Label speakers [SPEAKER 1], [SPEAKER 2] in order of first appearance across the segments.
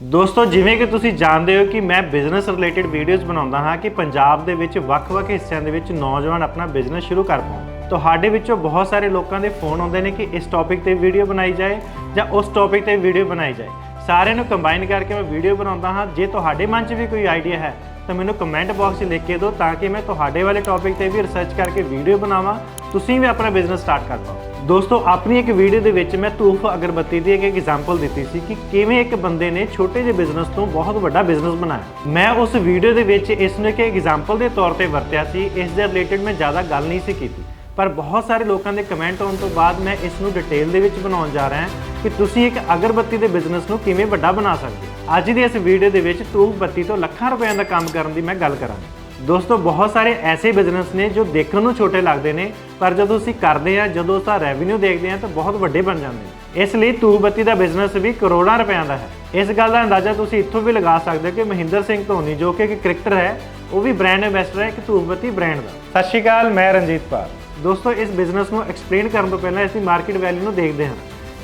[SPEAKER 1] ਦੋਸਤੋ, ਜਿਵੇਂ ਕਿ ਤੁਸੀਂ ਜਾਣਦੇ ਹੋ ਕਿ ਮੈਂ ਬਿਜ਼ਨਸ ਰਿਲੇਟਡ ਵੀਡੀਓਜ਼ ਬਣਾਉਂਦਾ ਹਾਂ ਕਿ ਪੰਜਾਬ ਦੇ ਵਿੱਚ ਵੱਖ-ਵੱਖ ਹਿੱਸਿਆਂ ਦੇ ਵਿੱਚ ਨੌਜਵਾਨ ਆਪਣਾ ਬਿਜ਼ਨਸ ਸ਼ੁਰੂ ਕਰ ਪਾਉਣ। ਤੁਹਾਡੇ ਵਿੱਚੋਂ ਬਹੁਤ ਸਾਰੇ ਲੋਕਾਂ ਦੇ ਫੋਨ ਆਉਂਦੇ ਨੇ ਕਿ ਇਸ ਟੌਪਿਕ ਤੇ ਵੀਡੀਓ ਬਣਾਈ ਜਾਏ ਜਾਂ ਉਸ ਟੌਪਿਕ ਤੇ ਵੀਡੀਓ ਬਣਾਈ ਜਾਏ। ਸਾਰਿਆਂ ਨੂੰ ਕੰਬਾਈਨ ਕਰਕੇ ਮੈਂ ਵੀਡੀਓ ਬਣਾਉਂਦਾ ਹਾਂ। ਜੇ ਤੁਹਾਡੇ ਮਨ 'ਚ ਵੀ ਕੋਈ ਆਈਡੀਆ ਹੈ, ਤਾਂ ਮੈਨੂੰ ਕਮੈਂਟ ਬਾਕਸ 'ਚ ਲਿਖ ਕੇ ਦਿਓ ਤਾਂ ਕਿ ਮੈਂ ਤੁਹਾਡੇ ਵਾਲੇ ਟੌਪਿਕ ਤੇ ਵੀ ਰਿਸਰਚ ਕਰਕੇ ਵੀਡੀਓ ਬਣਾਵਾਂ। ਤੁਸੀਂ ਵੀ ਆਪਣਾ ਬਿਜ਼ਨਸ ਸਟਾਰਟ ਕਰ ਪਾਓ। ਦੋਸਤੋ, ਆਪਣੀ ਇੱਕ ਵੀਡੀਓ ਦੇ ਵਿੱਚ ਮੈਂ ਧੂਫ ਅਗਰਬੱਤੀ ਦੀ ਇੱਕ ਐਗਜ਼ਾਮਪਲ ਦਿੱਤੀ ਸੀ ਕਿ ਕਿਵੇਂ ਇੱਕ ਬੰਦੇ ਨੇ ਛੋਟੇ ਜਿਹੇ ਬਿਜ਼ਨਸ ਤੋਂ ਬਹੁਤ ਵੱਡਾ ਬਿਜ਼ਨਸ ਬਣਾਇਆ। ਮੈਂ ਉਸ ਵੀਡੀਓ ਦੇ ਵਿੱਚ ਇਸ ਨੂੰ ਇੱਕ ਐਗਜ਼ਾਮਪਲ ਦੇ ਤੌਰ ਤੇ ਵਰਤਿਆ ਸੀ, ਇਸ ਦੇ ਰਿਲੇਟਡ ਮੈਂ ਜ਼ਿਆਦਾ ਗੱਲ ਨਹੀਂ ਸੀ ਕੀਤੀ। ਪਰ ਬਹੁਤ ਸਾਰੇ ਲੋਕਾਂ ਦੇ ਕਮੈਂਟ ਆਉਣ ਤੋਂ ਬਾਅਦ ਮੈਂ ਇਸ ਨੂੰ ਡਿਟੇਲ ਦੇ ਵਿੱਚ ਬਣਾਉਣ ਜਾ ਰਿਹਾ ਹਾਂ ਕਿ ਤੁਸੀਂ ਇੱਕ ਅਗਰਬੱਤੀ ਦੇ ਬਿਜ਼ਨਸ ਨੂੰ ਕਿਵੇਂ ਵੱਡਾ ਬਣਾ ਸਕਦੇ ਹੋ। ਅੱਜ ਦੀ ਇਸ ਵੀਡੀਓ ਦੇ ਵਿੱਚ ਧੂਫ ਬੱਤੀ ਤੋਂ ਲੱਖਾਂ ਰੁਪਏ ਦਾ ਕੰਮ ਕਰਨ ਦੀ ਮੈਂ ਗੱਲ ਕਰਾਂਗਾ। ਦੋਸਤੋ ਬਹੁਤ ਸਾਰੇ ਐਸੇ ਬਿਜ਼ਨਸ ਨੇ ਜੋ ਦੇਖਣ ਨੂੰ ਛੋਟੇ ਲੱਗਦੇ ਨੇ ਪਰ ਜਦੋਂ ਅਸੀਂ ਕਰਦੇ ਆ ਜਦੋਂ ਉਸ ਦਾ ਰੈਵਨਿਊ ਦੇਖਦੇ ਆ ਤਾਂ ਬਹੁਤ ਵੱਡੇ ਬਣ ਜਾਂਦੇ ਨੇ। ਇਸ ਲਈ ਧੂਫ ਬੱਤੀ ਦਾ ਬਿਜ਼ਨਸ ਵੀ ਕਰੋੜਾਂ ਰੁਪਇਆਂ ਦਾ ਹੈ। ਇਸ ਗੱਲ ਦਾ ਅੰਦਾਜ਼ਾ ਤੁਸੀਂ ਇੱਥੋਂ ਵੀ ਲਗਾ ਸਕਦੇ ਹੋ ਕਿ ਮਹਿੰਦਰ ਸਿੰਘ ਧੋਨੀ ਜੋ ਕਿ ਇੱਕ ਕ੍ਰਿਕਟਰ ਹੈ ਉਹ ਵੀ ਬ੍ਰਾਂਡ ਐਂਬੈਸਡਰ ਹੈ ਇੱਕ ਧੂਫ ਬੱਤੀ ਬ੍ਰਾਂਡ ਦਾ। ਸਤਿ ਸ਼੍ਰੀ ਅਕਾਲ ਮੈਂ ਰਣਜੀਤ ਪਾਲ ਦੋਸਤੋ ਇਸ ਬਿਜ਼ਨਸ ਨੂੰ ਐਕਸਪਲੇਨ ਕਰਨ ਤੋਂ ਪਹਿਲਾਂ ਇਸ ਦੀ ਮਾਰਕੀਟ ਵੈਲਿਊ ਨੂੰ ਦੇਖਦੇ ਹਾਂ।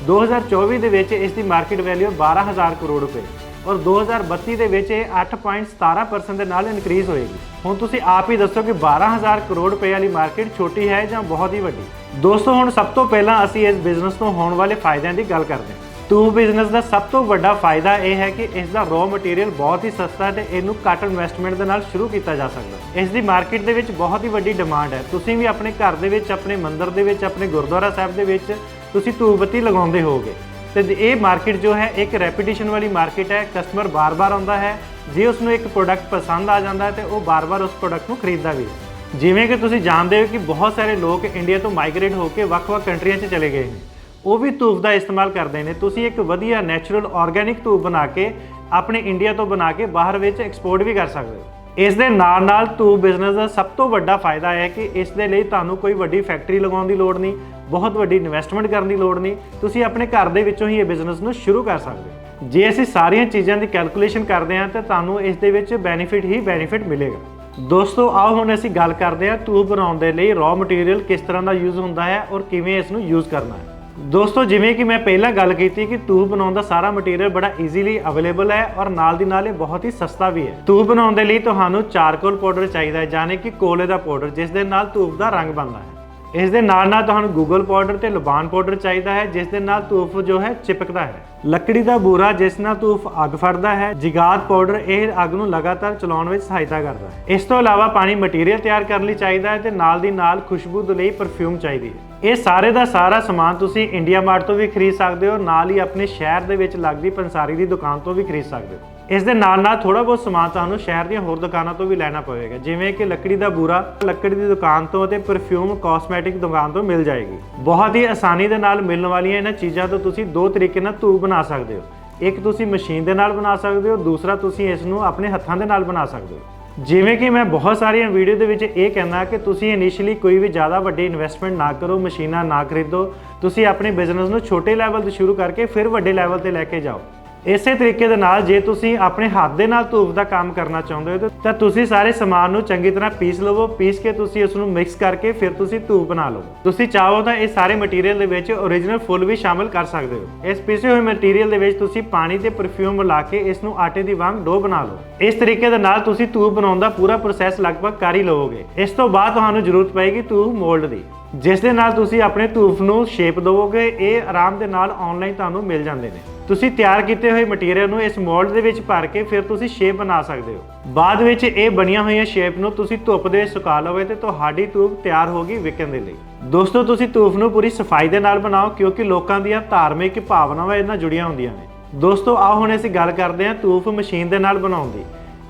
[SPEAKER 1] 2024 ਦੇ ਵਿੱਚ ਇਸ ਦੀ ਮਾਰਕੀਟ ਵੈਲਿਊ 12000 ਕਰੋੜ ਰੁਪਏ। ਔਰ 2032 ਦੇ ਵਿੱਚ ਇਹ 8.17% ਦੇ ਨਾਲ ਇਨਕਰੀਜ਼ ਹੋਏਗੀ। ਹੁਣ ਤੁਸੀਂ ਆਪ ਹੀ ਦੱਸੋ ਕਿ 12000 ਕਰੋੜ ਰੁਪਏ ਵਾਲੀ ਮਾਰਕੀਟ ਛੋਟੀ ਹੈ ਜਾਂ ਬਹੁਤ ਹੀ ਵੱਡੀ? ਦੋਸਤੋ, ਹੁਣ ਸਭ ਤੋਂ ਪਹਿਲਾਂ ਅਸੀਂ ਇਸ ਬਿਜ਼ਨਸ ਤੋਂ ਹੋਣ ਵਾਲੇ ਫਾਇਦਿਆਂ ਦੀ ਗੱਲ ਕਰਦੇ ਹਾਂ। ਟੂ ਬਿਜ਼ਨਸ ਦਾ ਸਭ ਤੋਂ ਵੱਡਾ ਫਾਇਦਾ ਇਹ ਹੈ ਕਿ ਇਸ ਦਾ ਰॉ ਮਟੀਰੀਅਲ ਬਹੁਤ ਹੀ ਸਸਤਾ ਹੈ ਤੇ ਇਹਨੂੰ ਘੱਟ ਇਨਵੈਸਟਮੈਂਟ ਦੇ ਨਾਲ ਸ਼ੁਰੂ ਕੀਤਾ ਜਾ ਸਕਦਾ ਹੈ। ਇਸ ਦੀ ਮਾਰਕੀਟ ਦੇ ਵਿੱਚ ਬਹੁਤ ਹੀ ਵੱਡੀ ਡਿਮਾਂਡ ਹੈ। ਤੁਸੀਂ ਵੀ ਆਪਣੇ ਘਰ ਦੇ ਵਿੱਚ, ਆਪਣੇ ਮੰਦਿਰ ਦੇ ਵਿੱਚ, ਆਪਣੇ ਗੁਰਦੁਆਰਾ ਸਾਹਿਬ ਦੇ ਵਿੱਚ ਤੁਸੀਂ ਧੂਪ ਬੱਤੀ ਲਗਾਉਂਦੇ ਹੋਗੇ ਤੇ ਇਹ ਮਾਰਕੀਟ ਜੋ ਹੈ, ਇੱਕ ਰੈਪੀਟੀਸ਼ਨ ਵਾਲੀ ਮਾਰਕੀਟ ਹੈ ਕਸਟਮਰ ਬਾਰ-ਬਾਰ ਆਉਂਦਾ ਹੈ। ਜੇ ਉਸ ਨੂੰ ਇੱਕ ਪ੍ਰੋਡਕਟ ਪਸੰਦ ਆ ਜਾਂਦਾ ਹੈ, ਤੇ ਉਹ ਬਾਰ-ਬਾਰ ਉਸ ਪ੍ਰੋਡਕਟ ਨੂੰ ਖਰੀਦਦਾ ਵੀ ਹੈ। ਜਿਵੇਂ ਕਿ ਤੁਸੀਂ ਜਾਣਦੇ ਹੋ ਕਿ ਬਹੁਤ ਸਾਰੇ ਲੋਕ ਇੰਡੀਆ ਤੋਂ ਮਾਈਗ੍ਰੇਟ ਹੋ ਕੇ ਵੱਖ-ਵੱਖ ਕੰਟਰੀਆਂ 'ਚ ਚਲੇ ਗਏ ਨੇ। ਉਹ ਵੀ ਧੂਪ ਦਾ ਇਸਤੇਮਾਲ ਕਰਦੇ ਨੇ। ਤੁਸੀਂ ਇੱਕ ਵਧੀਆ ਨੈਚੁਰਲ ਆਰਗੇਨਿਕ ਧੂਪ ਬਣਾ ਕੇ, ਆਪਣੇ ਇੰਡੀਆ ਤੋਂ ਬਣਾ ਕੇ ਬਾਹਰ ਵਿੱਚ ਐਕਸਪੋਰਟ ਵੀ ਕਰ ਸਕਦੇ ਹੋ। ਇਸ ਦੇ ਨਾਲ ਨਾਲ ਧੂਪ ਬਿਜ਼ਨਸ ਦਾ ਸਭ ਤੋਂ ਵੱਡਾ ਫਾਇਦਾ ਹੈ ਕਿ ਇਸ ਦੇ ਲਈ ਤੁਹਾਨੂੰ ਕੋਈ ਵੱਡੀ ਫੈਕਟਰੀ ਲਗਾਉਣ ਦੀ ਲੋੜ ਨਹੀਂ, ਬਹੁਤ ਵੱਡੀ ਇਨਵੈਸਟਮੈਂਟ ਕਰਨ ਦੀ ਲੋੜ ਨਹੀਂ, ਤੁਸੀਂ ਆਪਣੇ ਘਰ ਦੇ ਵਿੱਚੋਂ ਹੀ ਇਹ ਬਿਜ਼ਨਸ ਨੂੰ ਸ਼ੁਰੂ ਕਰ ਸਕਦੇ ਹੋ। ਜੇ ਅਸੀਂ ਸਾਰੀਆਂ ਚੀਜ਼ਾਂ ਦੀ ਕੈਲਕੂਲੇਸ਼ਨ ਕਰਦੇ ਹਾਂ, ਤਾਂ ਤੁਹਾਨੂੰ ਇਸ ਦੇ ਵਿੱਚ ਬੈਨੀਫਿਟ ਹੀ ਬੈਨੀਫਿਟ ਮਿਲੇਗਾ। ਦੋਸਤੋ, ਆਓ ਹੁਣ ਅਸੀਂ ਗੱਲ ਕਰਦੇ ਹਾਂ ਧੂਪ ਬਣਾਉਣ ਦੇ ਲਈ ਰॉ ਮਟੀਰੀਅਲ ਕਿਸ ਤਰ੍ਹਾਂ ਦਾ ਯੂਜ਼ ਹੁੰਦਾ ਹੈ ਔਰ ਕਿਵੇਂ ਇਸ ਨੂੰ ਯੂਜ਼ ਕਰਨਾ ਹੈ। ਦੋਸਤੋ, ਜਿਵੇਂ ਕਿ ਮੈਂ ਪਹਿਲਾਂ ਗੱਲ ਕੀਤੀ ਕਿ ਧੂਪ ਬਣਾਉਣ ਦਾ ਸਾਰਾ ਮਟੀਰੀਅਲ ਬੜਾ ਈਜ਼ੀਲੀ ਅਵੇਲੇਬਲ ਹੈ ਔਰ ਨਾਲ ਦੀ ਨਾਲ ਇਹ ਬਹੁਤ ਹੀ ਸਸਤਾ ਵੀ ਹੈ। ਧੂਪ ਬਣਾਉਣ ਦੇ ਲਈ ਤੁਹਾਨੂੰ ਚਾਰਕੋਲ ਪਾਊਡਰ ਚਾਹੀਦਾ ਹੈ, ਯਾਨੀ ਕਿ ਕੋਲੇ ਦਾ ਪਾਊਡਰ, ਜਿਸ ਦੇ ਨਾਲ ਧੂਪ ਦਾ ਰੰਗ ਬਣਦਾ ਹੈ। ਇਸ ਦੇ ਨਾਲ ਨਾਲ ਤੁਹਾਨੂੰ ਗੂਗਲ ਪਾਊਡਰ ਤੇ ਲੁਬਾਨ ਪਾਊਡਰ ਚਾਹੀਦਾ ਹੈ, ਜਿਸ ਦੇ ਨਾਲ ਧੂਫ ਜੋ ਹੈ ਚਿਪਕਦਾ ਹੈ। ਲੱਕੜੀ ਦਾ ਬੂਰਾ ਜਿਸ ਨਾਲ ਧੂਫ ਅੱਗ ਫੜਦਾ ਹੈ, ਜਿਗਾਦ ਪਾਊਡਰ ਇਹ ਅੱਗ ਨੂੰ ਲਗਾਤਾਰ ਚਲਾਉਣ ਵਿੱਚ ਸਹਾਇਤਾ ਕਰਦਾ ਹੈ। ਇਸ ਤੋਂ ਇਲਾਵਾ ਪਾਣੀ ਮਟੀਰੀਅਲ ਤਿਆਰ ਕਰਨ ਲਈ ਚਾਹੀਦਾ ਹੈ ਤੇ ਨਾਲ ਦੀ ਨਾਲ ਖੁਸ਼ਬੂ ਦੇ ਲਈ ਪਰਫਿਊਮ ਚਾਹੀਦੀ ਹੈ। ਇਹ ਸਾਰੇ ਦਾ ਸਾਰਾ ਸਮਾਨ ਤੁਸੀਂ ਇੰਡੀਆ ਮਾਰਟ ਤੋਂ ਵੀ ਖਰੀਦ ਸਕਦੇ ਹੋ, ਨਾਲ ਹੀ ਆਪਣੇ ਸ਼ਹਿਰ ਦੇ ਵਿੱਚ ਲੱਗਦੀ ਪੰਸਾਰੀ ਦੀ ਦੁਕਾਨ ਤੋਂ ਵੀ ਖਰੀਦ ਸਕਦੇ ਹੋ। ਇਸ ਦੇ ਨਾਲ ਨਾਲ ਥੋੜਾ ਬਹੁਤ ਸਮਾਨ ਤੁਹਾਨੂੰ ਸ਼ਹਿਰ ਦੀਆਂ ਹੋਰ ਦੁਕਾਨਾਂ ਤੋਂ ਵੀ ਲੈਣਾ ਪਵੇਗਾ, ਜਿਵੇਂ ਕਿ ਲੱਕੜੀ ਦਾ ਬੂਰਾ, ਲੱਕੜੀ ਦੀ ਦੁਕਾਨ ਤੋਂ ਅਤੇ ਪਰਫਿਊਮ ਕਾਸਮੈਟਿਕ ਦੁਕਾਨ ਤੋਂ ਮਿਲ ਜਾਏਗੀ। ਬਹੁਤ ਹੀ ਆਸਾਨੀ ਦੇ ਨਾਲ ਮਿਲਣ ਵਾਲੀਆਂ ਇਹਨਾਂ ਚੀਜ਼ਾਂ ਤੋਂ ਤੁਸੀਂ ਦੋ ਤਰੀਕੇ ਨਾਲ ਧੂਪ ਬਣਾ ਸਕਦੇ ਹੋ। ਇੱਕ ਤੁਸੀਂ ਮਸ਼ੀਨ ਦੇ ਨਾਲ ਬਣਾ ਸਕਦੇ ਹੋ, ਦੂਸਰਾ ਤੁਸੀਂ ਇਸ ਨੂੰ ਆਪਣੇ ਹੱਥਾਂ ਦੇ ਨਾਲ ਬਣਾ ਸਕਦੇ ਹੋ। ਜਿਵੇਂ ਕਿ ਮੈਂ ਬਹੁਤ ਸਾਰੀਆਂ ਵੀਡੀਓ ਦੇ ਵਿੱਚ ਇਹ ਕਹਿੰਦਾ ਕਿ ਤੁਸੀਂ ਇਨੀਸ਼ੀਅਲੀ ਕੋਈ ਵੀ ਜ਼ਿਆਦਾ ਵੱਡੀ ਇਨਵੈਸਟਮੈਂਟ ਨਾ ਕਰੋ, ਮਸ਼ੀਨਾਂ ਨਾ ਖਰੀਦੋ, ਤੁਸੀਂ ਆਪਣੇ ਬਿਜ਼ਨਸ ਨੂੰ ਛੋਟੇ ਲੈਵਲ ਤੋਂ ਸ਼ੁਰੂ ਕਰਕੇ ਫਿਰ ਵੱਡੇ ਲੈਵਲ ਤੇ ਲੈ ਕੇ ਜਾਓ। ਇਸੇ ਤਰੀਕੇ ਦੇ ਨਾਲ ਜੇ ਤੁਸੀਂ ਆਪਣੇ ਹੱਥ ਦੇ ਨਾਲ ਧੂਪ ਦਾ ਕੰਮ ਕਰਨਾ ਚਾਹੁੰਦੇ ਹੋ ਤਾਂ ਤੁਸੀਂ ਸਾਰੇ ਸਮਾਨ ਨੂੰ ਚੰਗੀ ਤਰ੍ਹਾਂ ਪੀਸ ਲਵੋ, ਪੀਸ ਕੇ ਤੁਸੀਂ ਉਸ ਨੂੰ ਮਿਕਸ ਕਰਕੇ ਫਿਰ ਤੁਸੀਂ ਧੂਪ ਬਣਾ ਲਵੋ ਤੁਸੀਂ ਚਾਹੋ ਤਾਂ ਇਹ ਸਾਰੇ ਮਟੀਰੀਅਲ ਦੇ ਵਿੱਚ origignal ਫੁੱਲ ਵੀ ਸ਼ਾਮਿਲ ਕਰ ਸਕਦੇ ਹੋ। ਇਸ ਪੀਸੇ ਹੋਏ ਮਟੀਰੀਅਲ ਦੇ ਵਿੱਚ ਤੁਸੀਂ ਪਾਣੀ ਤੇ ਪਰਫਿਊਮ ਮਿਲਾ ਕੇ ਇਸ ਨੂੰ ਆਟੇ ਦੀ ਵਾਂਗ ਡੋ ਬਣਾ ਲਓ। ਇਸ ਤਰੀਕੇ ਦੇ ਨਾਲ ਤੁਸੀਂ ਧੂਪ ਬਣਾਉਣ ਦਾ ਪੂਰਾ ਪ੍ਰੋਸੈਸ ਲਗਭਗ ਕਰ ਹੀ ਲਵੋਗੇ। ਇਸ ਤੋਂ ਬਾਅਦ ਤੁਹਾਨੂੰ ਜ਼ਰੂਰਤ ਪਏਗੀ ਧੂਪ ਮੋਲਡ ਦੀ। ਜਿਸ ਦੇ ਨਾਲ ਤੁਸੀਂ ਆਪਣੇ ਧੂਪ ਨੂੰ ਸ਼ੇਪ ਦਿਵੋਗੇ, ਇਹ ਆਰਾਮ ਦੇ ਨਾਲ ਆਨਲਾਈਨ ਤੁਹਾਨੂੰ ਮਿਲ ਜਾਂਦੇ ਨੇ। ਤੁਸੀਂ ਤਿਆਰ ਕੀਤੇ ਹੋਏ ਮਟੀਰੀਅਲ ਨੂੰ ਇਸ ਮੋਲਡ ਦੇ ਵਿੱਚ ਭਰ ਕੇ ਫਿਰ ਤੁਸੀਂ ਸ਼ੇਪ ਬਣਾ ਸਕਦੇ ਹੋ। ਬਾਅਦ ਵਿੱਚ ਇਹ ਬਣੀਆਂ ਹੋਈਆਂ ਸ਼ੇਪ ਨੂੰ ਤੁਸੀਂ ਧੁੱਪ ਦੇ ਵਿੱਚ ਸੁਕਾ ਲਓਗੇ ਤੇ ਤੁਹਾਡੀ ਧੂਪ ਤਿਆਰ ਹੋਗੀ ਵਿਕਣ ਦੇ ਲਈ। ਦੋਸਤੋ, ਤੁਸੀਂ ਧੂਪ ਨੂੰ ਪੂਰੀ ਸਫ਼ਾਈ ਦੇ ਨਾਲ ਬਣਾਓ ਕਿਉਂਕਿ ਲੋਕਾਂ ਦੀਆਂ ਧਾਰਮਿਕ ਭਾਵਨਾਵਾਂ ਇਹਨਾਂ ਜੁੜੀਆਂ ਹੁੰਦੀਆਂ ਨੇ। ਦੋਸਤੋ, ਆਓ ਹੁਣ ਅਸੀਂ ਗੱਲ ਕਰਦੇ ਹਾਂ ਧੂਪ ਮਸ਼ੀਨ ਦੇ ਨਾਲ ਬਣਾਉਣ ਦੀ।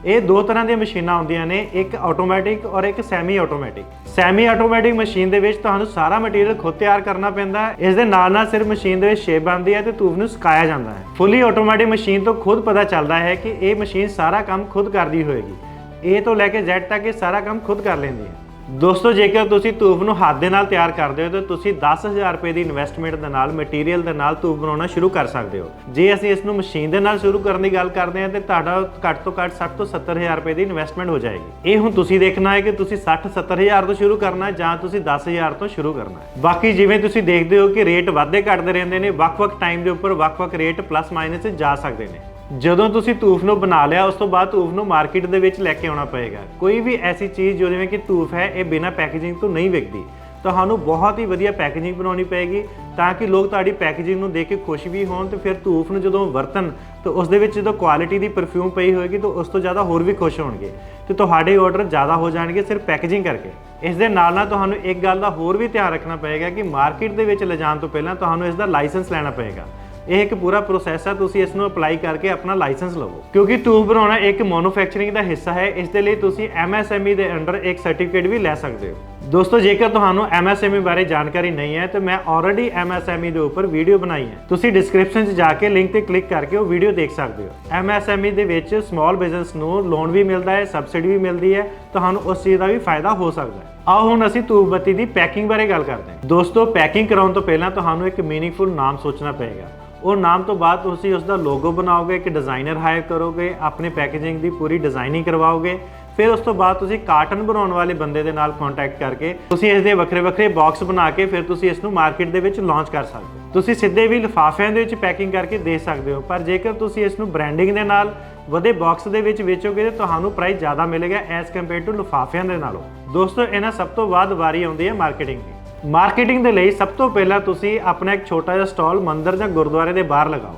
[SPEAKER 1] ਇਹ ਦੋ ਤਰ੍ਹਾਂ ਦੀਆਂ ਮਸ਼ੀਨਾਂ ਆਉਂਦੀਆਂ ਨੇ, ਇੱਕ ਆਟੋਮੈਟਿਕ ਔਰ ਇੱਕ semi automatic semi automatic machine ਦੇ ਵਿੱਚ ਤੁਹਾਨੂੰ ਸਾਰਾ ਮਟੀਰੀਅਲ ਖੁਦ ਤਿਆਰ ਕਰਨਾ ਪੈਂਦਾ ਹੈ। ਇਸ ਦੇ ਨਾਲ ਨਾਲ ਸਿਰਫ ਮਸ਼ੀਨ ਦੇ ਵਿੱਚ ਸ਼ੇਪ ਬਣਦੀ ਹੈ ਤੇ ਧੂਪ ਨੂੰ ਸੁਕਾਇਆ ਜਾਂਦਾ ਹੈ। ਫੁੱਲੀ ਆਟੋਮੈਟਿਕ ਮਸ਼ੀਨ ਤੋਂ ਖੁਦ ਪਤਾ ਚੱਲਦਾ ਹੈ ਕਿ ਇਹ ਮਸ਼ੀਨ ਸਾਰਾ ਕੰਮ ਖੁਦ ਕਰਦੀ ਹੋਏਗੀ। A ਤੋਂ ਲੈ ਕੇ Z ਤੱਕ ਇਹ ਸਾਰਾ ਕੰਮ ਖੁਦ ਕਰ ਲੈਂਦੀ ਹੈ। ਦੋਸਤੋ, ਜੇਕਰ ਤੁਸੀਂ ਧੂਪ ਨੂੰ ਹੱਥ ਦੇ ਨਾਲ ਤਿਆਰ ਕਰਦੇ ਹੋ, ਤਾਂ ਤੁਸੀਂ 10000 ਰੁਪਏ ਦੀ ਇਨਵੈਸਟਮੈਂਟ ਦੇ ਨਾਲ ਮਟੀਰੀਅਲ ਦੇ ਨਾਲ ਧੂਪ ਬਣਾਉਣਾ ਸ਼ੁਰੂ ਕਰ ਸਕਦੇ ਹੋ। ਜੇ ਅਸੀਂ ਇਸ ਨੂੰ ਮਸ਼ੀਨ ਦੇ ਨਾਲ ਸ਼ੁਰੂ ਕਰਨ ਦੀ ਗੱਲ ਕਰਦੇ ਹਾਂ, ਤੇ ਤੁਹਾਡਾ ਘੱਟ ਤੋਂ ਘੱਟ 60 ਤੋਂ 70000 ਰੁਪਏ ਦੀ ਇਨਵੈਸਟਮੈਂਟ ਹੋ ਜਾਏਗੀ। ਇਹ ਹੁਣ ਤੁਸੀਂ ਦੇਖਣਾ ਹੈ ਕਿ ਤੁਸੀਂ 60 70000 ਤੋਂ ਸ਼ੁਰੂ ਕਰਨਾ ਹੈ ਜਾਂ ਤੁਸੀਂ 10000 ਤੋਂ ਸ਼ੁਰੂ ਕਰਨਾ ਹੈ। ਬਾਕੀ ਜਿਵੇਂ ਤੁਸੀਂ ਦੇਖਦੇ ਹੋ ਕਿ ਰੇਟ ਵਾਧੇ ਘਟਦੇ ਰਹਿੰਦੇ ਨੇ, ਵੱਖ-ਵੱਖ ਟਾਈਮ ਦੇ ਉੱਪਰ ਵੱਖ-ਵੱਖ ਰੇਟ ਪਲੱਸ ਮਾਈਨਸ ਜਾ ਸਕਦੇ ਨੇ। ਜਦੋਂ ਤੁਸੀਂ ਧੂਫ ਨੂੰ ਬਣਾ ਲਿਆ, ਉਸ ਤੋਂ ਬਾਅਦ ਧੂਫ ਨੂੰ ਮਾਰਕੀਟ ਦੇ ਵਿੱਚ ਲੈ ਕੇ ਆਉਣਾ ਪਏਗਾ। ਕੋਈ ਵੀ ਐਸੀ ਚੀਜ਼ ਜੋ ਜਿਵੇਂ ਕਿ ਧੂਫ ਹੈ, ਇਹ ਬਿਨਾਂ ਪੈਕੇਜਿੰਗ ਤੋਂ ਨਹੀਂ ਵਿਕਦੀ। ਤੁਹਾਨੂੰ ਬਹੁਤ ਹੀ ਵਧੀਆ ਪੈਕੇਜਿੰਗ ਬਣਾਉਣੀ ਪਏਗੀ ਤਾਂ ਕਿ ਲੋਕ ਤੁਹਾਡੀ ਪੈਕੇਜਿੰਗ ਨੂੰ ਦੇਖ ਕੇ ਖੁਸ਼ ਵੀ ਹੋਣ ਤੇ ਫਿਰ ਧੂਫ ਨੂੰ ਜਦੋਂ ਵਰਤਨ ਤਾਂ ਉਸ ਦੇ ਵਿੱਚ ਜਦੋਂ ਕੁਆਲਿਟੀ ਦੀ ਪਰਫਿਊਮ ਪਈ ਹੋਏਗੀ, ਤਾਂ ਉਸ ਤੋਂ ਜ਼ਿਆਦਾ ਹੋਰ ਵੀ ਖੁਸ਼ ਹੋਣਗੇ। ਤੇ ਤੁਹਾਡੇ ਆਰਡਰ ਜ਼ਿਆਦਾ ਹੋ ਜਾਣਗੇ ਸਿਰਫ ਪੈਕੇਜਿੰਗ ਕਰਕੇ। ਇਸ ਦੇ ਨਾਲ ਨਾਲ ਤੁਹਾਨੂੰ ਇੱਕ ਗੱਲ ਦਾ ਹੋਰ ਵੀ ਧਿਆਨ ਰੱਖਣਾ ਪਏਗਾ ਕਿ ਮਾਰਕੀਟ ਦੇ ਵਿੱਚ ਲਿਜਾਣ ਤੋਂ ਪਹਿਲਾਂ ਤੁਹਾਨੂੰ ਇਸ ਦਾ ਲਾਇਸੈਂਸ ਲੈਣਾ ਪਏਗਾ। ਇਹ ਇੱਕ ਪੂਰਾ ਪ੍ਰੋਸੈਸ ਹੈ ਤੁਸੀਂ ਇਸ ਨੂੰ ਅਪਲਾਈ ਕਰਕੇ ਆਪਣਾ ਲਾਇਸੈਂਸ ਲਵੋ। ਕਿਉਂਕਿ ਧੂਫ ਬਣਾਉਣਾ ਇੱਕ ਮੈਨੂਫੈਕਚਰਿੰਗ ਦਾ ਹਿੱਸਾ ਹੈ, ਇਸ ਦੇ ਲਈ ਤੁਸੀਂ MSME ਦੇ ਅੰਡਰ ਇੱਕ ਸਰਟੀਫਿਕੇਟ ਵੀ ਲੈ ਸਕਦੇ ਹੋ। ਦੋਸਤੋ, ਜੇਕਰ ਤੁਹਾਨੂੰ MSME ਬਾਰੇ ਜਾਣਕਾਰੀ ਨਹੀਂ ਹੈ, ਤਾਂ ਮੈਂ ਆਲਰੇਡੀ MSME ਦੇ ਉੱਪਰ ਵੀਡੀਓ ਬਣਾਈ ਹੈ। ਤੁਸੀਂ ਡਿਸਕ੍ਰਿਪਸ਼ਨ 'ਚ ਜਾ ਕੇ ਲਿੰਕ ਤੇ ਕਲਿੱਕ ਕਰਕੇ ਉਹ ਵੀਡੀਓ ਦੇਖ ਸਕਦੇ ਹੋ। MSME ਦੇ ਵਿੱਚ ਸਮਾਲ ਬਿਜ਼ਨਸ ਨੂੰ ਲੋਨ ਵੀ ਮਿਲਦਾ ਹੈ ਸਬਸਿਡੀ ਵੀ ਮਿਲਦੀ ਹੈ, ਤੁਹਾਨੂੰ ਉਸ ਚੀਜ਼ ਦਾ ਵੀ ਫਾਇਦਾ ਹੋ ਸਕਦਾ ਹੈ। ਆਓ ਹੁਣ ਅਸੀਂ ਧੂਪ ਬੱਤੀ ਦੀ ਪੈਕਿੰਗ ਬਾਰੇ ਗੱਲ ਕਰਦੇ ਹਾਂ। ਦੋਸਤੋ ਪੈਕਿੰਗ ਕਰਾਉਣ ਤੋਂ ਪਹਿਲਾਂ ਤੁਹਾਨੂੰ ਇੱਕ ਮੀਨਿੰਗਫੁਲ ਨਾਮ ਸੋਚਣਾ ਪਏਗਾ। ਉਹ ਨਾਮ ਤੋਂ ਬਾਅਦ ਤੁਸੀਂ ਉਸ ਦਾ ਲੋਗੋ ਬਣਾਓਗੇ, ਇੱਕ ਡਿਜ਼ਾਈਨਰ ਹਾਇਰ ਕਰੋਗੇ, ਆਪਣੇ ਪੈਕੇਜਿੰਗ ਦੀ ਪੂਰੀ ਡਿਜ਼ਾਈਨਿੰਗ ਕਰਵਾਓਗੇ, ਫਿਰ ਉਸ ਤੋਂ ਬਾਅਦ ਤੁਸੀਂ ਕਾਰਟਨ ਬਣਾਉਣ ਵਾਲੇ ਬੰਦੇ ਦੇ ਨਾਲ ਕੰਟੈਕਟ ਕਰਕੇ ਤੁਸੀਂ ਇਸ ਦੇ ਵੱਖਰੇ ਵੱਖਰੇ ਬਾਕਸ ਬਣਾ ਕੇ ਫਿਰ ਤੁਸੀਂ ਇਸ ਨੂੰ ਮਾਰਕੀਟ ਦੇ ਵਿੱਚ ਲਾਂਚ ਕਰ ਸਕਦੇ ਹੋ। ਤੁਸੀਂ ਸਿੱਧੇ ਵੀ ਲਿਫਾਫਿਆਂ ਦੇ ਵਿੱਚ ਪੈਕਿੰਗ ਕਰਕੇ ਦੇ ਸਕਦੇ ਹੋ, ਪਰ ਜੇਕਰ ਤੁਸੀਂ ਇਸ ਨੂੰ ਬ੍ਰਾਂਡਿੰਗ ਦੇ ਨਾਲ ਵਧੇ ਬਾਕਸ ਦੇ ਵਿੱਚ ਵੇਚੋਗੇ ਤਾਂ ਤੁਹਾਨੂੰ ਪ੍ਰਾਈਸ ਜ਼ਿਆਦਾ ਮਿਲੇਗਾ ਐਸ ਕੰਪੇਅਰ ਟੂ ਲਿਫਾਫਿਆਂ ਦੇ ਨਾਲੋਂ। ਦੋਸਤੋ, ਇਹਨਾਂ ਸਭ ਤੋਂ ਬਾਅਦ ਵਾਰੀ ਆਉਂਦੀ ਹੈ ਮਾਰਕੀਟਿੰਗ ਦੀ। ਮਾਰਕੀਟਿੰਗ ਦੇ ਲਈ ਸਭ ਤੋਂ ਪਹਿਲਾਂ ਤੁਸੀਂ ਆਪਣਾ ਇੱਕ ਛੋਟਾ ਜਿਹਾ ਸਟਾਲ ਮੰਦਿਰ ਜਾਂ ਗੁਰਦੁਆਰੇ ਦੇ ਬਾਹਰ ਲਗਾਓ।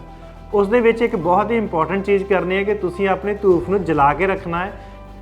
[SPEAKER 1] ਉਸ ਦੇ ਵਿੱਚ ਇੱਕ ਬਹੁਤ ਹੀ ਇੰਪੋਰਟੈਂਟ ਚੀਜ਼ ਕਰਨੀ ਹੈ ਕਿ ਤੁਸੀਂ ਆਪਣੀ ਧੂਫ ਨੂੰ ਜਲਾ ਕੇ ਰੱਖਣਾ ਹੈ।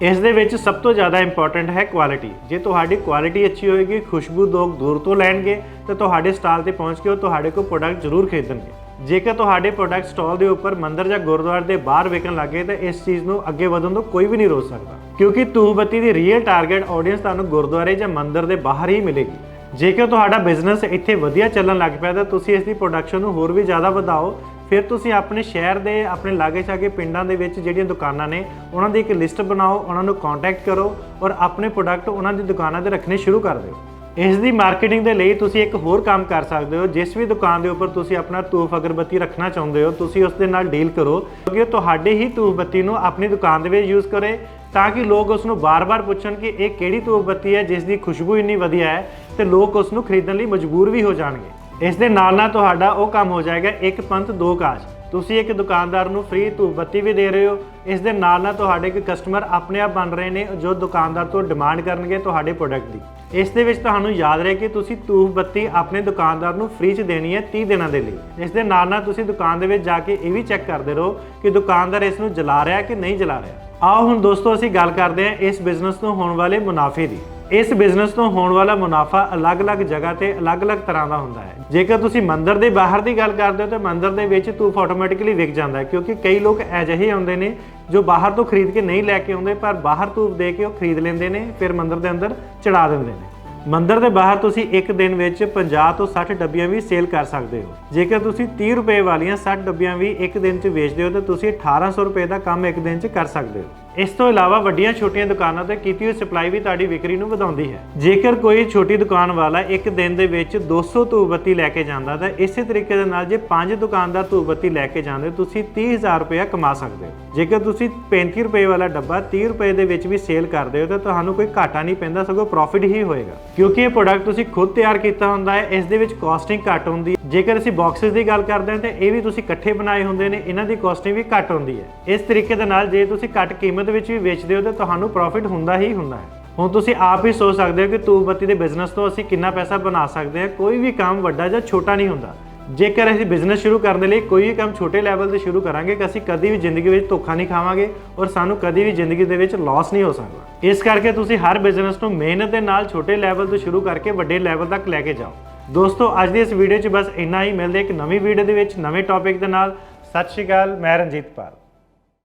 [SPEAKER 1] ਇਸ ਦੇ ਵਿੱਚ ਸਭ ਤੋਂ ਜ਼ਿਆਦਾ ਇੰਪੋਰਟੈਂਟ ਹੈ ਕੁਆਲਿਟੀ ਜੇ ਤੁਹਾਡੀ ਕੁਆਲਿਟੀ ਅੱਛੀ ਹੋਏਗੀ, ਖੁਸ਼ਬੂ ਲੋਕ ਦੂਰ ਤੋਂ ਲੈਣਗੇ, ਤਾਂ ਤੁਹਾਡੇ ਸਟਾਲ ਤੇ ਪਹੁੰਚ ਕੇ ਉਹ ਤੁਹਾਡੇ ਕੋਲ ਪ੍ਰੋਡਕਟ ਜ਼ਰੂਰ ਖਰੀਦਣਗੇ। ਜੇਕਰ ਤੁਹਾਡੇ ਪ੍ਰੋਡਕਟ ਸਟਾਲ ਦੇ ਉੱਪਰ ਮੰਦਰ ਜਾਂ ਗੁਰਦੁਆਰੇ ਦੇ ਬਾਹਰ ਵਿਕਣ ਲੱਗੇ ਤਾਂ ਇਸ ਚੀਜ਼ ਨੂੰ ਅੱਗੇ ਵਧਣ ਤੋਂ ਕੋਈ ਵੀ ਨਹੀਂ ਰੋਕ ਸਕਦਾ। ਕਿਉਂਕਿ ਧੂਫਬੱਤੀ ਦੀ ਰੀਅਲ ਟਾਰਗੇਟ ਆਡੀਅנס ਤੁਹਾਨੂੰ ਗੁਰਦੁਆਰੇ ਜਾਂ ਮੰਦਰ ਦੇ ਬਾਹਰ ਹੀ ਮਿਲੇਗੀ। ਜੇਕਰ ਤੁਹਾਡਾ ਬਿਜ਼ਨਸ ਇੱਥੇ ਵਧੀਆ ਚੱਲਣ ਲੱਗ ਪਿਆ ਤਾਂ ਤੁਸੀਂ ਇਸ ਦੀ ਪ੍ਰੋਡਕਸ਼ਨ ਨੂੰ ਹੋਰ ਵੀ ਜ਼ਿਆਦਾ ਵਧਾਓ। ਫਿਰ ਤੁਸੀਂ ਆਪਣੇ ਸ਼ਹਿਰ ਦੇ, ਆਪਣੇ ਲਾਗੇ ਛਾਗੇ ਪਿੰਡਾਂ ਦੇ ਵਿੱਚ ਜਿਹੜੀਆਂ ਦੁਕਾਨਾਂ ਨੇ, ਉਹਨਾਂ ਦੀ ਇੱਕ ਲਿਸਟ ਬਣਾਓ, ਉਹਨਾਂ ਨੂੰ ਕੰਟੈਕਟ ਕਰੋ ਔਰ ਆਪਣੇ ਪ੍ਰੋਡਕਟ ਉਹਨਾਂ ਦੀ ਦੁਕਾਨਾਂ ਤੇ ਰੱਖਣੇ ਸ਼ੁਰੂ ਕਰ ਦਿਓ। ਇਸ ਦੀ ਮਾਰਕੀਟਿੰਗ ਦੇ ਲਈ ਤੁਸੀਂ ਇੱਕ ਹੋਰ ਕੰਮ ਕਰ ਸਕਦੇ ਹੋ। ਜਿਸ ਵੀ ਦੁਕਾਨ ਦੇ ਉੱਪਰ ਤੁਸੀਂ ਆਪਣਾ ਧੂਫ ਅਗਰਬੱਤੀ ਰੱਖਣਾ ਚਾਹੁੰਦੇ ਹੋ, ਤੁਸੀਂ ਉਸ ਦੇ ਨਾਲ ਡੀਲ ਕਰੋ। ਕਿਉਂਕਿ ਉਹ ਤੁਹਾਡੇ ਹੀ ਧੂਫ ਬੱਤੀ ਨੂੰ ਆਪਣੀ ਦੁਕਾਨ ਦੇ ਵਿੱਚ ਯੂਜ਼ ਕਰੇ ਤਾਂ ਕਿ ਲੋਕ ਉਸ ਨੂੰ ਬਾਰ-ਬਾਰ ਪੁੱਛਣ ਕਿ ਇਹ ਕਿਹੜੀ ਧੂਫ ਬੱਤੀ ਹੈ, ਜਿਸ ਦੀ ਖੁਸ਼ਬੂ ਇੰਨੀ ਵਧੀਆ ਹੈ ਤੇ ਲੋਕ ਉਸ ਨੂੰ ਖਰੀਦਣ ਲਈ ਮਜਬੂਰ ਵੀ ਹੋ ਜਾਣਗੇ। ਇਸ ਦੇ ਨਾਲ ਨਾਲ ਤੁਹਾਡਾ ਉਹ ਕੰਮ ਹੋ ਜਾਏਗਾ, ਇੱਕ ਪੰਥ, ਦੋ ਕਾਜ। ਤੁਸੀਂ ਇੱਕ ਦੁਕਾਨਦਾਰ ਨੂੰ ਫ੍ਰੀ ਧੂਪਬੱਤੀ ਵੀ ਦੇ ਰਹੇ ਹੋ। ਇਸ ਦੇ ਨਾਲ ਨਾਲ ਤੁਹਾਡੇ ਇੱਕ ਕਸਟਮਰ ਆਪਣੇ ਆਪ ਬਣ ਰਹੇ ਨੇ, ਜੋ ਦੁਕਾਨਦਾਰ ਤੋਂ ਡਿਮਾਂਡ ਕਰਨਗੇ ਤੁਹਾਡੇ ਪ੍ਰੋਡਕਟ ਦੀ। ਇਸ ਦੇ ਵਿੱਚ ਤੁਹਾਨੂੰ ਯਾਦ ਰਹੇ ਕਿ ਤੁਸੀਂ ਧੂਪ ਬੱਤੀ ਆਪਣੇ ਦੁਕਾਨਦਾਰ ਨੂੰ ਫ੍ਰੀ ਚ ਦੇਣੀ ਹੈ 30 ਦਿਨਾਂ ਦੇ ਲਈ। ਇਸ ਦੇ ਨਾਲ ਨਾਲ ਤੁਸੀਂ ਦੁਕਾਨ ਦੇ ਵਿੱਚ ਜਾ ਕੇ ਇਹ ਵੀ ਚੈੱਕ ਕਰਦੇ ਰਹੋ ਕਿ ਦੁਕਾਨਦਾਰ ਇਸ ਨੂੰ ਜਲਾ ਰਿਹਾ ਕਿ ਨਹੀਂ ਜਲਾ ਰਿਹਾ। ਆਓ ਹੁਣ ਦੋਸਤੋ ਅਸੀਂ ਗੱਲ ਕਰਦੇ ਹਾਂ ਇਸ ਬਿਜ਼ਨਸ ਤੋਂ ਹੋਣ ਵਾਲੇ ਮੁਨਾਫੇ ਦੀ। ਇਸ ਬਿਜ਼ਨਸ ਤੋਂ ਹੋਣ ਵਾਲਾ ਮੁਨਾਫਾ ਅਲੱਗ-ਅਲੱਗ ਜਗ੍ਹਾ ਤੇ ਅਲੱਗ-ਅਲੱਗ ਤਰ੍ਹਾਂ ਦਾ ਹੁੰਦਾ ਹੈ। ਜੇਕਰ ਤੁਸੀਂ ਮੰਦਰ ਦੇ ਬਾਹਰ ਦੀ ਗੱਲ ਕਰਦੇ ਹੋ ਤਾਂ ਮੰਦਰ ਦੇ ਵਿੱਚ ਧੂਫ ਆਟੋਮੈਟਿਕਲੀ ਵਿਕ ਜਾਂਦਾ ਹੈ, ਕਿਉਂਕਿ ਕਈ ਲੋਕ ਅਜਿਹੇ ਆਉਂਦੇ ਨੇ ਜੋ ਬਾਹਰ ਤੋਂ ਖਰੀਦ ਕੇ ਨਹੀਂ ਲੈ ਕੇ ਆਉਂਦੇ, ਪਰ ਬਾਹਰ ਧੂਫ ਦੇ ਕੇ ਉਹ ਖਰੀਦ ਲੈਂਦੇ ਨੇ, ਫਿਰ ਮੰਦਰ ਦੇ ਅੰਦਰ ਚੜਾ ਦਿੰਦੇ ਨੇ। ਮੰਦਰ ਦੇ ਬਾਹਰ ਤੁਸੀਂ ਇੱਕ ਦਿਨ ਵਿੱਚ 50 ਤੋਂ 60 ਡੱਬੀਆਂ ਵੀ ਸੇਲ ਕਰ ਸਕਦੇ ਹੋ। ਜੇਕਰ ਤੁਸੀਂ 30 ਰੁਪਏ ਵਾਲੀਆਂ 60 ਡੱਬੀਆਂ ਵੀ ਇੱਕ ਦਿਨ 'ਚ ਵੇਚਦੇ ਹੋ, ਤਾਂ ਤੁਸੀਂ 1800 ਰੁਪਏ ਦਾ ਕੰਮ ਇੱਕ ਦਿਨ 'ਚ ਕਰ ਸਕਦੇ ਹੋ। ਇਸ ਤੋਂ ਇਲਾਵਾ ਵੱਡੀਆਂ ਛੋਟੀਆਂ ਦੁਕਾਨਾਂ ਤੇ ਕੀਤੀ ਹੋਈ ਸਪਲਾਈ ਵੀ ਤੁਹਾਡੀ ਵਿਕਰੀ ਨੂੰ ਵਧਾਉਂਦੀ ਹੈ। ਜੇਕਰ ਕੋਈ ਛੋਟੀ ਦੁਕਾਨ ਵਾਲਾ ਇੱਕ ਦਿਨ ਦੇ ਵਿੱਚ 200 ਧੂਪਬੱਤੀ ਲੈ ਕੇ ਜਾਂਦਾ ਤਾਂ ਇਸੇ ਤਰੀਕੇ ਦੇ ਨਾਲ ਜੇ ਪੰਜ ਦੁਕਾਨਦਾਰ ਧੂਪਬੱਤੀ ਲੈ ਕੇ ਜਾਂਦੇ, ਤੁਸੀਂ 30000 ਰੁਪਏ ਕਮਾ ਸਕਦੇ ਹੋ। ਜੇਕਰ ਤੁਸੀਂ 35 ਰੁਪਏ ਵਾਲਾ ਡੱਬਾ 30 ਰੁਪਏ ਦੇ ਵਿੱਚ ਵੀ ਸੇਲ ਕਰਦੇ ਹੋ ਤਾਂ ਤੁਹਾਨੂੰ ਕੋਈ ਘਾਟਾ ਨਹੀਂ ਪੈਂਦਾ, ਸਗੋਂ ਪ੍ਰੋਫਿਟ ਹੀ ਹੋਏਗਾ। ਕਿਉਂਕਿ ਇਹ ਪ੍ਰੋਡਕਟ ਤੁਸੀਂ ਖੁਦ ਤਿਆਰ ਕੀਤਾ ਹੁੰਦਾ ਹੈ, ਇਸ ਦੇ ਵਿੱਚ ਕਾਸਟਿੰਗ ਘੱਟ ਹੁੰਦੀ ਹੈ। ਜੇਕਰ ਅਸੀਂ ਬਾਕਸਸ ਦੀ ਗੱਲ ਕਰਦੇ ਹਾਂ ਤਾਂ ਇਹ ਵੀ ਤੁਸੀਂ ਇਕੱਠੇ ਬਣਾਏ ਹੁੰਦੇ ਨੇ, ਇਹਨਾਂ ਦੀ ਕਾਸਟਿੰਗ ਵੀ ਘੱਟ ਹੁੰਦੀ ਹੈ। ਇਸ ਤਰੀਕੇ ਦੇ ਨਾਲ ਜੇ ਤੁਸੀਂ ਘੱਟ ਕੀਮਤ ਵਿੱਚ ਵੀ ਵੇਚਦੇ ਹੋ ਤਾਂ ਤੁਹਾਨੂੰ ਪ੍ਰੋਫਿਟ ਹੁੰਦਾ ਹੀ ਹੁੰਦਾ ਹੈ। ਹੁਣ ਤੁਸੀਂ ਆਪ ਹੀ ਸੋਚ ਸਕਦੇ ਹੋ ਕਿ ਧੂਪਬੱਤੀ ਦੇ ਬਿਜ਼ਨਸ ਤੋਂ ਅਸੀਂ ਕਿੰਨਾ ਪੈਸਾ ਬਣਾ ਸਕਦੇ ਹਾਂ। ਕੋਈ ਵੀ ਕੰਮ ਵੱਡਾ ਜਾਂ ਛੋਟਾ ਨਹੀਂ ਹੁੰਦਾ। ਜੇਕਰ ਅਸੀਂ ਬਿਜ਼ਨਸ ਸ਼ੁਰੂ ਕਰਨ ਦੇ ਲਈ ਕੋਈ ਵੀ ਕੰਮ ਛੋਟੇ ਲੈਵਲ ਤੇ ਸ਼ੁਰੂ ਕਰਾਂਗੇ ਕਿ ਅਸੀਂ ਕਦੀ ਵੀ ਜ਼ਿੰਦਗੀ ਵਿੱਚ ਧੋਖਾ ਨਹੀਂ ਖਾਵਾਂਗੇ ਔਰ ਸਾਨੂੰ ਕਦੀ ਵੀ ਜ਼ਿੰਦਗੀ ਦੇ ਵਿੱਚ ਲਾਸ ਨਹੀਂ ਹੋ ਸਕਦਾ। ਇਸ ਕਰਕੇ ਤੁਸੀਂ ਹਰ ਬਿਜ਼ਨਸ ਨੂੰ ਮਿਹਨਤ ਦੇ ਨਾਲ ਛੋਟੇ ਲੈਵਲ ਤੋਂ ਸ਼ੁਰੂ ਕਰਕੇ ਵੱਡੇ ਲੈਵਲ ਤੱਕ ਲੈ ਕੇ ਜਾਓ। ਦੋਸਤੋ, ਅੱਜ ਦੀ ਇਸ ਵੀਡੀਓ 'ਚ ਬਸ ਇੰਨਾ ਹੀ। ਮਿਲਦੇ ਇੱਕ ਨਵੀਂ ਵੀਡੀਓ ਦੇ ਵਿੱਚ, ਨਵੇਂ ਟੌਪਿਕ ਦੇ ਨਾਲ। ਸਤਿ ਸ਼੍ਰੀ ਅਕਾਲ, ਮੈਂ ਰਣਜੀਤ ਪਾਲ।